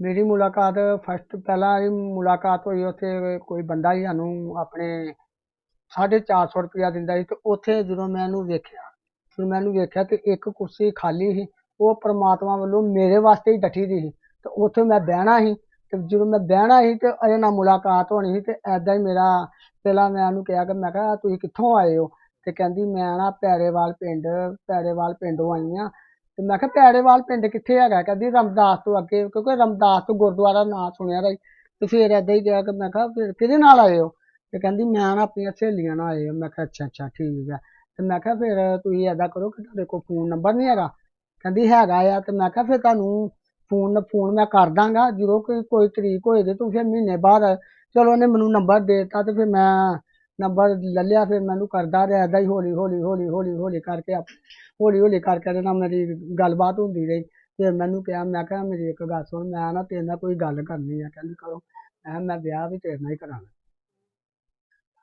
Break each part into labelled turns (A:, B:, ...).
A: ਮੇਰੀ ਮੁਲਾਕਾਤ ਫਸਟ ਪਹਿਲਾਂ ਇਹ ਮੁਲਾਕਾਤ ਹੋਈ ਉੱਥੇ, ਕੋਈ ਬੰਦਾ ਸੀ ਸਾਨੂੰ ਆਪਣੇ ਸਾਢੇ ਚਾਰ ਸੌ ਰੁਪਇਆ ਦਿੰਦਾ ਸੀ ਤੇ ਉੱਥੇ ਜਦੋਂ ਮੈਂ ਇਹਨੂੰ ਵੇਖਿਆ ਜਦੋਂ ਮੈਂ ਇਹਨੂੰ ਵੇਖਿਆ ਤੇ ਇੱਕ ਕੁਰਸੀ ਖਾਲੀ ਸੀ, ਉਹ ਪ੍ਰਮਾਤਮਾ ਵੱਲੋਂ ਮੇਰੇ ਵਾਸਤੇ ਹੀ ਡੱਠੀ ਦੀ ਸੀ ਤੇ ਉੱਥੇ ਮੈਂ ਬਹਿਣਾ ਸੀ ਤੇ ਜਦੋਂ ਮੈਂ ਬਹਿਣਾ ਸੀ ਤੇ ਇਹਦੇ ਨਾਲ ਮੁਲਾਕਾਤ ਹੋਣੀ ਸੀ ਤੇ ਐਦਾਂ ਹੀ ਮੇਰਾ ਪਹਿਲਾਂ ਮੈਂ ਉਹਨੂੰ ਕਿਹਾ ਕਿ ਮੈਂ ਕਿਹਾ, ਤੁਸੀਂ ਕਿੱਥੋਂ ਆਏ ਹੋ? ਤੇ ਕਹਿੰਦੀ, ਮੈਂ ਨਾ ਪੈਰੇਵਾਲ ਪਿੰਡ, ਪੈਰੇਵਾਲ ਪਿੰਡੋਂ ਆਈ ਹਾਂ ਤੇ ਮੈਂ ਕਿਹਾ ਪੈੜੇਵਾਲ ਪਿੰਡ ਕਿੱਥੇ ਹੈਗਾ? ਕਹਿੰਦੀ ਰਮਦਾਸ ਤੋਂ ਅੱਗੇ, ਕਿਉਂਕਿ ਰਮਦਾਸ ਤੋਂ ਗੁਰਦੁਆਰਾ ਨਾਂ ਸੁਣਿਆ ਰਹੀ ਤੇ ਫਿਰ ਏਦਾਂ ਹੀ ਗਿਆ ਕਿ ਮੈਂ ਕਿਹਾ ਫਿਰ ਕਿਹਦੇ ਨਾਲ ਆਏ ਹੋ? ਤੇ ਕਹਿੰਦੀ ਮੈਂ ਨਾ ਆਪਣੀਆਂ ਸਹੇਲੀਆਂ ਨਾਲ ਆਏ ਹਾਂ ਮੈਂ ਕਿਹਾ ਅੱਛਾ ਅੱਛਾ, ਠੀਕ ਹੈ ਤੇ ਮੈਂ ਕਿਹਾ ਫਿਰ ਤੁਸੀਂ ਏਦਾਂ ਕਰੋ ਕਿ ਤੁਹਾਡੇ ਕੋਲ ਫੋਨ ਨੰਬਰ ਨਹੀਂ ਹੈਗਾ। ਕਹਿੰਦੀ ਹੈਗਾ ਆ ਤੇ ਮੈਂ ਕਿਹਾ ਫਿਰ ਤੁਹਾਨੂੰ ਫੋਨ ਫੋਨ ਮੈਂ ਕਰ ਦਾਂਗਾ। ਜਦੋਂ ਕੋਈ ਕੋਈ ਤਰੀਕ ਹੋਏਗੀ ਤੂੰ ਫਿਰ ਮਹੀਨੇ ਬਾਅਦ ਚਲੋ ਉਹਨੇ ਮੈਨੂੰ ਨੰਬਰ ਦੇ ਦਿੱਤਾ ਤੇ ਫਿਰ ਮੈਂ ਨੰਬਰ ਲੈ ਲਿਆ ਫਿਰ ਮੈਨੂੰ ਕਰਦਾ ਰਿਹਾ ਏਦਾਂ ਹੀ ਹੌਲੀ ਹੌਲੀ ਹੌਲੀ ਹੌਲੀ ਹੌਲੀ ਕਰਕੇ ਆਪ- ਹੌਲੀ ਹੌਲੀ ਕਰਕੇ ਇਹਦੇ ਨਾਲ ਮੇਰੀ ਗੱਲਬਾਤ ਹੁੰਦੀ ਰਹੀ। ਫਿਰ ਮੈਨੂੰ ਕਿਹਾ ਮੈਂ ਕਿਹਾ ਮੇਰੀ ਇੱਕ ਗੱਲ ਸੁਣ ਮੈਂ ਨਾ ਤੇਰੇ ਨਾਲ ਕੋਈ ਗੱਲ ਕਰਨੀ ਆ। ਕਹਿੰਦੀ ਕਰੋ। ਮੈਂ ਕਿਹਾ ਮੈਂ ਵਿਆਹ ਵੀ ਤੇਰੇ ਨਾਲ ਹੀ ਕਰਾਂਗਾ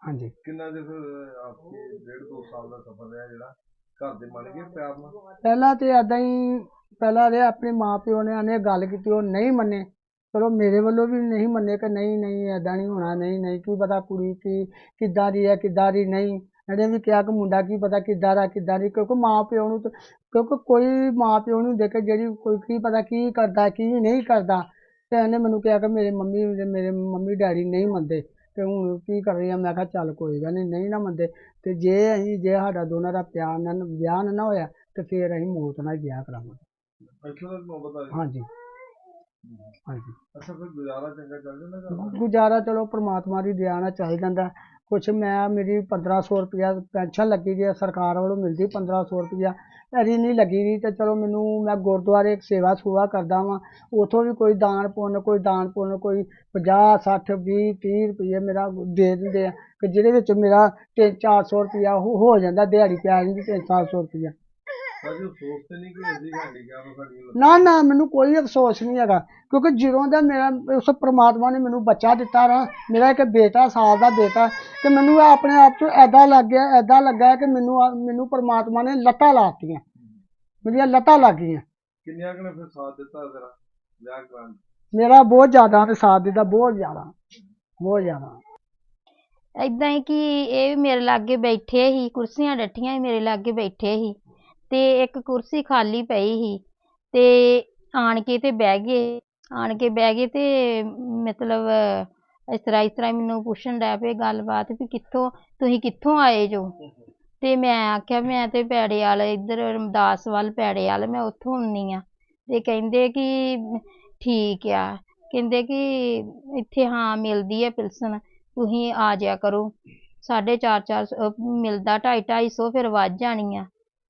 A: ਹਾਂਜੀ।
B: ਕਿੰਨਾ ਦੇ ਫਿਰ ਆਪਕੇ ਡੇਢ ਦੋ ਸਾਲ ਦਾ ਸਫ਼ਰ ਰਿਹਾ ਜਿਹੜਾ ਘਰ ਦੇ ਮੰਨ ਗਏ ਪਿਆਰ ਨਾਲ?
A: ਪਹਿਲਾਂ ਤੇ ਏਦਾਂ ਹੀ ਪਹਿਲਾਂ ਦੇ ਆਪਣੇ ਮਾਪਿਓ ਨੇ ਆਨੇ ਗੱਲ ਕੀਤੀ ਉਹ ਨਹੀਂ ਮੰਨੇ। ਚਲੋ ਮੇਰੇ ਵੱਲੋਂ ਵੀ ਨਹੀਂ ਮੰਨੇ ਕਿ ਨਹੀਂ ਨਹੀਂ ਏਦਾਂ ਨਹੀਂ ਹੋਣਾ ਨਹੀਂ ਨਹੀਂ ਕੀ ਪਤਾ ਕੁੜੀ ਕੀ ਕਿੱਦਾਂ ਦੀ ਹੈ ਕਿੱਦਾਂ ਦੀ ਨਹੀਂ। ਇਹਨੇ ਵੀ ਕਿਹਾ ਕਿ ਮੁੰਡਾ ਕੀ ਪਤਾ ਕਿੱਦਾਂ ਦਾ ਕਿੱਦਾਂ ਦੀ ਕਿਉਂਕਿ ਮਾਂ ਪਿਓ ਨੂੰ ਤਾਂ- ਕਿਉਂਕਿ ਕੋਈ ਮਾਂ ਪਿਓ ਨੂੰ ਦੇਖ ਜਿਹੜੀ ਕੋਈ ਕੀ ਪਤਾ ਕੀ ਕਰਦਾ ਕੀ ਨਹੀਂ ਕਰਦਾ ਤੇ ਇਹਨੇ ਮੈਨੂੰ ਕਿਹਾ ਕਿ ਮੇਰੇ ਮੰਮੀ ਮੇਰੇ ਮੰਮੀ ਡੈਡੀ ਨਹੀਂ ਮੰਨਦੇ ਤੇ ਹੁਣ ਕੀ ਕਰ ਰਹੀ ਆ? ਮੈਂ ਕਿਹਾ ਚੱਲ ਕੋਈ ਗੱਲ ਨਹੀਂ ਨਹੀਂ ਨਾ ਮੰਨਦੇ। ਤੇ ਜੇ ਅਸੀਂ ਜੇ ਸਾਡਾ ਦੋਨਾਂ ਦਾ ਪਿਆਰ ਨਾਲ ਵਿਆਹ ਨਾ ਹੋਇਆ ਤੇ ਫਿਰ ਅਸੀਂ ਮੌਤ ਨਾਲ ਹੀ ਵਿਆਹ
B: ਗਈ
A: ਹਾਂਜੀ। ਹਾਂਜੀ।
B: ਅੱਛਾ ਫਿਰ ਗੁਜ਼ਾਰਾ ਚੰਗਾ ਚੱਲ ਜਾਂਦਾ ਘਰ? ਦਾ?
A: ਗੁਜ਼ਾਰਾ ਚਲੋ ਪ੍ਰਮਾਤਮਾ ਦੀ ਦਇਆ ਨਾਲ ਚੱਲ ਜਾਂਦਾ। ਕੁਛ ਮੈਂ ਮੇਰੀ 1500 ਰੁਪਇਆ ਪੈਨਸ਼ਨ ਲੱਗੀ ਦੀ ਹੈ ਸਰਕਾਰ ਵੱਲੋਂ ਮਿਲਦੀ 1500 ਰੁਪਇਆ ਐਰੀ ਨਹੀਂ ਲੱਗੀ ਦੀ ਤੇ ਚਲੋ ਮੈਨੂੰ ਮੈਂ ਗੁਰਦੁਆਰੇ ਇੱਕ ਸੇਵਾ ਸੁਵਾ ਕਰਦਾ ਵਾਂ। ਉਥੋਂ ਵੀ ਕੋਈ ਦਾਨ ਪੁੰਨ ਕੋਈ ਦਾਨ ਪੁੰਨ ਕੋਈ 50 60 20 30 ਰੁਪਏ ਮੇਰਾ ਦੇ ਦਿੰਦੇ ਆ। ਕਿ ਜਿਹਦੇ ਵਿੱਚ ਮੇਰਾ 3-400 ਰੁਪਇਆ ਹੋ ਹੋ ਜਾਂਦਾ ਦਿਹਾੜੀ ਪੈ ਜਾਂਦੀ 3-400 ਰੁਪਇਆ
B: ਭਾਜੀ ਉਹ ਸੋਚਦੇ ਨਹੀਂ ਕਿ ਅਸੀਂ ਹੈਂਡੀਕੈਪ ਸਾਡੀ ਲੱਤ-
A: ਨਾ ਨਾ ਮੈਨੂੰ ਕੋਈ ਅਫਸੋਸ ਨਹੀਂ ਹੈਗਾ ਕਿਉਂਕਿ ਜਦੋਂ ਦਾ ਮੇਰਾ ਉਸ ਪ੍ਰਮਾਤਮਾ ਨੇ ਮੈਨੂੰ ਬੱਚਾ ਦਿੱਤਾ ਨਾ ਮੇਰਾ ਇੱਕ ਬੇਟਾ ਸਾਲ ਦਾ ਬੇਟਾ ਤੇ ਮੈਨੂੰ ਇਹ ਆਪਣੇ ਆਪ 'ਚ ਐਦਾਂ ਲੱਗ ਗਿਆ ਐਦਾਂ ਲੱਗਾ ਕਿ ਮੈਨੂੰ ਆ- ਮੈਨੂੰ ਪ੍ਰਮਾਤਮਾ ਨੇ ਲੱਤਾਂ ਲਾਤੀਆਂ ਮੇਰੀਆਂ ਲੱਤਾਂ ਲੱਗ ਗਈਆਂ।
B: ਕਿੰਨਿਆਂ ਕੁ ਨੇ ਫਿਰ ਸਾਥ ਦਿੱਤਾ ਤੇਰਾ ਵਿਆਹ 'ਚ?
A: ਮੇਰਾ ਬਹੁਤ ਜ਼ਿਆਦਾ ਤੇ ਸਾਥ ਦਿੱਤਾ ਬਹੁਤ ਜ਼ਿਆਦਾ ਬਹੁਤ ਜ਼ਿਆਦਾ।
C: ਏਦਾਂ ਹੀ ਕਿ ਇਹ ਵੀ ਮੇਰੇ ਲਾਗੇ ਬੈਠੇ ਸੀ ਕੁਰਸੀਆਂ ਡੱਠੀਆਂ ਸੀ ਮੇਰੇ ਲਾਗੇ ਬੈਠੇ ਸੀ। ਤੇ ਇੱਕ ਕੁਰਸੀ ਖਾਲੀ ਪਈ ਸੀ ਤੇ ਆਣ ਕੇ ਤੇ ਬਹਿ ਗਏ, ਆਣ ਕੇ ਬਹਿ ਗਏ ਤੇ ਮਤਲਬ ਇਸ ਤਰ੍ਹਾਂ ਇਸ ਤਰ੍ਹਾਂ ਮੈਨੂੰ ਪੁੱਛਣ ਡੈ ਪਏ ਗੱਲਬਾਤ ਵੀ ਕਿੱਥੋਂ, ਤੁਸੀਂ ਕਿੱਥੋਂ ਆਏ ਜੋ? ਤੇ ਮੈਂ ਆਖਿਆ, ਮੈਂ ਤੇ ਪੈੜੇ ਵਾਲੇ, ਇੱਧਰ ਰਮਦਾਸ ਵੱਲ ਪੈੜੇ ਵਾਲ, ਮੈਂ ਉੱਥੋਂ ਆਉਂਦੀ ਆ। ਤੇ ਕਹਿੰਦੇ ਕਿ ਠੀਕ ਆ, ਕਹਿੰਦੇ ਕਿ ਇੱਥੇ ਹਾਂ ਮਿਲਦੀ ਹੈ ਪਿਲਸਨ, ਤੁਸੀਂ ਆ ਜਾਇਆ ਕਰੋ। ਸਾਢੇ ਚਾਰ ਚਾਰ ਸੌ ਮਿਲਦਾ ਢਾਈ ਢਾਈ ਸੌ ਫਿਰ ਵੱਧ ਜਾਣੀ ਆ।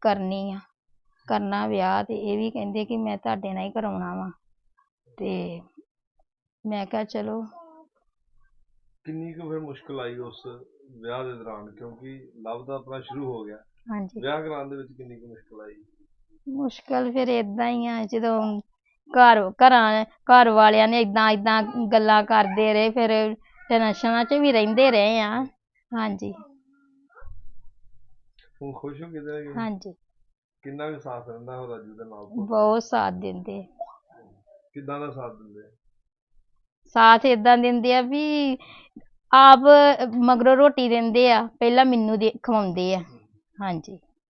C: ਕਰਨੀ ਆ ਕਰਨਾ ਵਿਆਹ ਤੇ ਇਹ ਵੀ ਕਹਿੰਦੇ ਕਿ ਮੈਂ ਤੁਹਾਡੇ ਨਾਲ ਹੀ ਕਰਾਉਣਾ ਵਾ ਤੇ ਮੈਂ ਕਿਹਾ ਚਲੋ।
B: ਕਿੰਨੀ ਕੁ ਫਿਰ ਮੁਸ਼ਕਲ ਆਈ ਉਸ ਵਿਆਹ ਦੇ ਦੌਰਾਨ? ਕਿਉਂਕਿ ਲਵ ਦਾ ਆਪਣਾ ਸ਼ੁਰੂ ਹੋ ਗਿਆ।
C: ਹਾਂਜੀ।
B: ਵਿਆਹ ਕਰਾਉਣ ਦੇ ਵਿੱਚ ਕਿੰਨੀ ਕੁ ਮੁਸ਼ਕਲ ਆਈ?
C: ਮੁਸ਼ਕਲ ਫਿਰ ਏਦਾਂ ਹੀ ਆ ਜਦੋਂ ਘਰ ਘਰਾਂ ਘਰ ਵਾਲਿਆਂ ਨੇ ਏਦਾਂ ਏਦਾਂ ਗੱਲਾਂ ਕਰਦੇ ਰਹੇ ਫਿਰ ਟੈਨਸ਼ਨਾਂ 'ਚ ਵੀ ਰਹਿੰਦੇ ਰਹੇ ਆ। ਹਾਂਜੀ।
B: ਹੁਣ ਖੁਸ਼ ਹੋ ਕਿਤੇ ਨਾ ਕਿਤੇ?
C: ਹਾਂਜੀ।
B: ਕਿੰਨਾ ਕੁ ਸਾਥ ਰਹਿੰਦਾ ਉਹ ਰਾਜੂ ਦੇ ਨਾਲ
C: ਬਹੁਤ ਸਾਥ ਦਿੰਦੇ
B: ਕਿੱਦਾਂ ਦਾ ਸਾਥ ਦਿੰਦੇ
C: ਸਾਥ ਏਦਾਂ ਦਿੰਦੇ ਆ ਵੀ ਆਪ ਮਗਰੋਂ ਰੋਟੀ ਦਿੰਦੇ ਆ ਪਹਿਲਾਂ ਮੈਨੂੰ ਦੇ ਖਵਾਉਂਦੇ ਆ। ਹਾਂਜੀ।